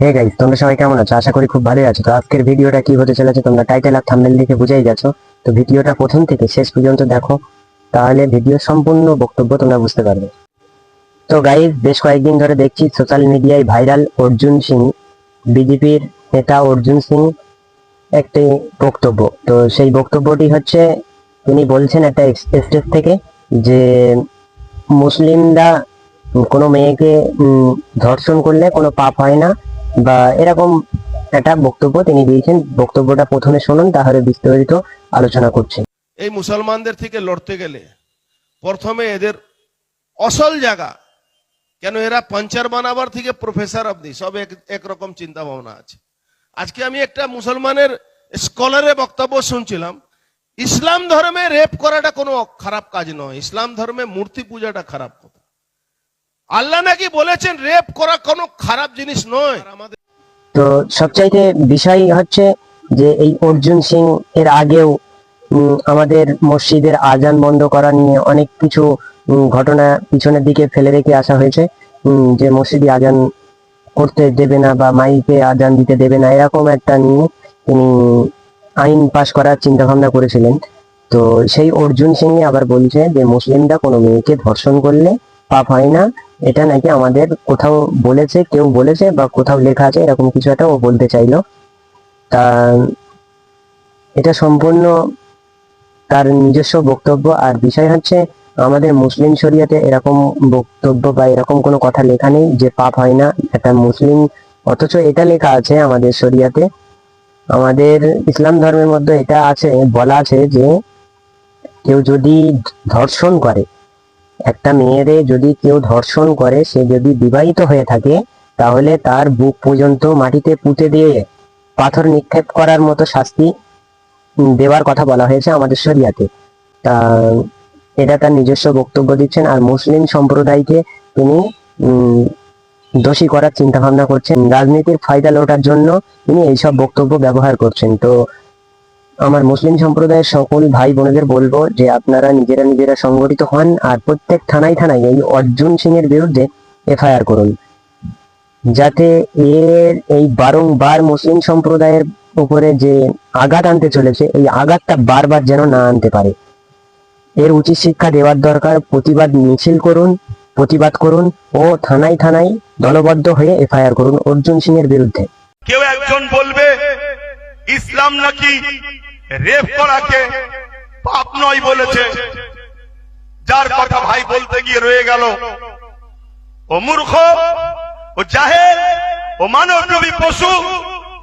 Hey guys তোমরা সবাই কেমন আছো? আশা করি খুব ভালোই আছো। তো আজকের ভিডিওটা কি হতে চলেছে তোমরা টাইটেল আর থাম্বনেল দেখে বুঝেই গেছো। তো ভিডিওটা প্রথম থেকে শেষ পর্যন্ত দেখো, তাহলে ভিডিও সম্পূর্ণ বক্তব্য তোমরা বুঝতে পারবে। তো গাইস বেশ কয়েকদিন ধরে দেখছি সোশ্যাল মিডিয়ায় ভাইরাল অর্জুন সিং বিজেপির নেতা অর্জুন সিং একটি বক্তব্য। তো সেই বক্তব্যটি হচ্ছে, তিনি বলছেন একটা স্টেজ থেকে যে, মুসলিমরা কোনো মেয়েকে ধর্ষণ করলে কোনো পাপ হয় না বা এরকম একটা বক্তব্য তিনি দিয়েছেন। বক্তব্যটা প্রথমে শুনুন, তাহলে বিস্তারিত আলোচনা করছি। এই মুসলমানদের থেকে লড়তে গেলে প্রথমে এদের অসল জায়গা, কেন এরা পাঞ্চার বানাবার থেকে প্রফেসর অবধি, সব এক একরকম চিন্তা ভাবনা আছে। আজকে আমি একটা মুসলমানের স্কলারের বক্তব্য শুনছিলাম, ইসলাম ধর্মে রেপ করাটা কোনো খারাপ কাজ নয়, ইসলাম ধর্মে মূর্তি পূজাটা খারাপ। আল্লাহ নাকি বলেছেন রেপ করা কোনো খারাপ জিনিস নয়। তো সবচাইতে বিষয় হচ্ছে যে এই অর্জুন সিং এর আগেও আমাদের মসজিদের আজান বন্ধ করা নিয়ে অনেক কিছু ঘটনা পিছনের দিকে ফেলে রেখে আসা হয়েছে। উম, যে মসজিদে আজান করতে দেবে না বা মাইকে আজান দিতে দেবে না এরকম একটা নিয়ে তিনি আইন পাশ করার চিন্তা ভাবনা করেছিলেন। তো সেই অর্জুন সিং আবার বলছে যে মুসলিমরা কোনো মেয়েকে ধর্ষণ করলে পাপ হয় না এটা নাকি আমাদের কোথাও বলেছে, কেউ বলেছে বা কোথাও লেখা আছে, এরকম কিছু একটা ও বলতে চাইলো। তা এটা সম্পূর্ণ তার নিজস্ব বক্তব্য। আর বিষয় হচ্ছে, আমাদের মুসলিম শরিয়াতে এরকম বক্তব্য বা এরকম কোনো কথা লেখা নেই যে পাপ হয় না একটা মুসলিম। অথচ এটা লেখা আছে আমাদের শরিয়াতে। আমাদের ইসলাম ধর্মের মধ্যে এটা আছে, বলা আছে যে কেউ যদি ধর্ষণ করে একটা মেয়েরে যদি কেউ ধর্ষণ করে, সে যদি বিবাহিত হয়ে থাকে, তাহলে তার বুক পর্যন্ত মাটিতে পুঁতে দিয়ে পাথর নিক্ষেপ করার মতো শাস্তি দেওয়ার কথা বলা হয়েছে আমাদের শরিয়াতে। তা, এটা তার নিজস্ব বক্তব্য দিচ্ছেন আর মুসলিম সম্প্রদায়কে তিনি দোষী করার চিন্তা ভাবনা করছেন। রাজনীতির ফায়দা লোটার জন্য তিনি এইসব বক্তব্য ব্যবহার করছেন। তো আমার মুসলিম সম্প্রদায়ের সকল ভাই বোনেদের বলব যে আপনারা নিজেরা নিজেরা সংগঠিত হন আর প্রত্যেক থানায় থানায় এই অর্জুন সিং এর বিরুদ্ধে এফআইআর করুন। যাতে এর এই বারংবার মুসলিম সম্প্রদায়ের উপরে যে আঘাত আনতে চলেছে, এই আঘাতটা বারবার যেন না আনতে পারে। এর উচিত শিক্ষা দেওয়ার দরকার, প্রতিবাদ মিছিল করুন, প্রতিবাদ করুন ও থানায় থানায় দলবদ্ধ হয়ে এফআইআর করুন অর্জুন সিং এর বিরুদ্ধে। কেউ একজন বলবে, ইসলাম নাকি রেপ করাকে পাপ নয় বলেছে। যার কথা ভাই বলতে গিয়ে রয়ে গেল, ও মূর্খ, ও জাহেল, ও মানবরূপী পশু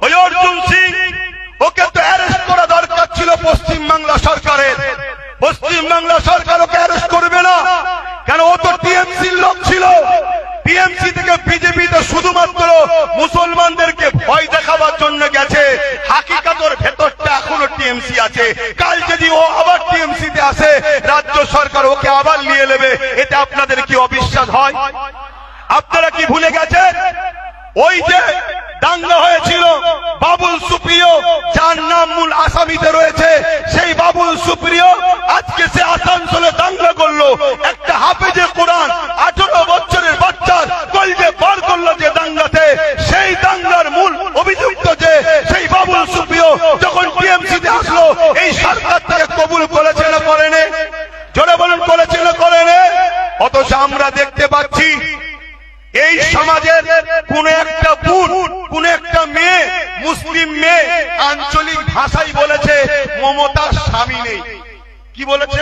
ওই অর্জুন সিং, ওকে তো অ্যারেস্ট করা দরকার ছিল পশ্চিম বাংলা সরকারের। পশ্চিম বাংলা সরকার ওকে অ্যারেস্ট করবে না। কেন? ও তো টিএমসির লোক ছিল। টিএমসি থেকে বিজেপিতে শুধুমাত্র মুসলমানদেরকে আছে। কাল যদি ও আবার টিএমসি তে আসে, রাজ্য সরকার ওকে আবার নিয়ে নেবে। এতে আপনাদের কি অবিশ্বাস হয়? আপনারা কি ভুলে গেছে ওই যে দাঙ্গা হয়েছিল বাবুল সুপ্রিয়, যার নাম মূল আসামিতে রয়েছে, সেই বাবুল সুপ্রিয় আজকে সে আসানসোলে দাঙ্গা করল একটা হাফেজে কোরআন আঠারো বছরের বাচ্চার কলজে বার করল যে দাঙ্গাতে সেই দাঙ্গার মূল অভিযুক্ত যে সেই বাবুল সুপ্রিয় যখন টিএমসি তে আসলো এই সরকার থেকে কবুল করেছে না করেনি জোরে বলুন করেছে না করেনি অথচ আমরা দেখতে পাচ্ছি, এই সমাজের কোন একটা বোন, কোন একটা মেয়ে, মুসলিম মেয়ে আঞ্চলিক ভাষায় বলেছে, মমতার স্বামী নেই। কি বলেছে?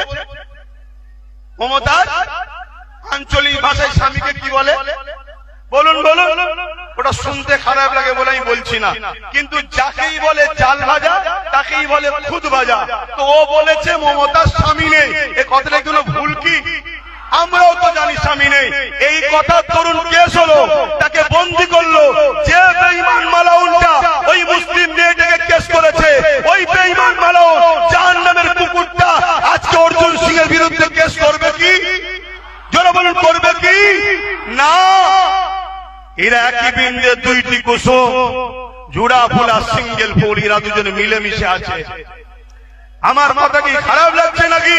মমতার আঞ্চলিক ভাষায় স্বামীকে কি বলে? বলুন বলুন। ওটা শুনতে খারাপ লাগে বলে আমি বলছি না। কিন্তু যাকেই বলে চাল ভাজা, তাকেই বলে খুদ ভাজা। তো ও বলেছে মমতার স্বামী নেই। এ কথাটা কোনো ভুল কি? আমরাও তো জানি স্বামী নেই। এই কথা তরুণ কেস হলো, তাকে বন্দি করল। যে বেঈমান মালাউনটা ওই মুসলিম মেয়েটাকে কেস করেছে, ওই বেঈমান মালাউন যার নামের কুকুরটা আজকে অর্জুন সিং এর বিরুদ্ধে কেস করবে কি? জোরে বলুন, করবে কি? না। এরা একই বিন্দে দুইটি কুসুম, জুড়া ফুলা সিঙ্গেল ফুল এরা দুজনে মিলেমিশে আছে। আমার মাথা কি খারাপ লাগছে নাকি?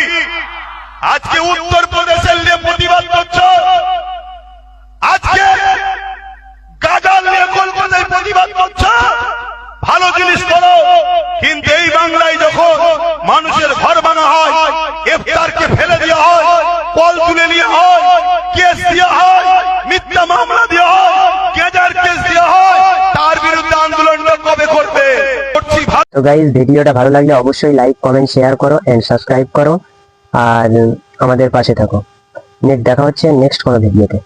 আজকে উত্তর প্রদেশের নিয়ে প্রতিবাদ করছ? আজকে গাজাল নিয়ে কলকাতায় প্রতিবাদ করছে? ভালো জিনিস করো কিন্তু এই বাংলায় যখন মানুষের ঘর ভাঙা হয় এফতারকে ফেলে দেওয়া হয়, কল তুলে নেওয়া হয়, কেস দেওয়া হয়, মিথ্যা মামলা দেওয়া হয় গেজার কেস দেওয়া হয়, তার বিরুদ্ধে আন্দোলনটা কবে করবে? তো গাইজ ভিডিওটা ভালো লাগলে অবশ্যই লাইক কমেন্ট শেয়ার করো এন্ড সাবস্ক্রাইব করো। আর আমাদের পাশে থাকো। নেক্সট দেখা হচ্ছে নেক্সট কোনো ভিডিওতে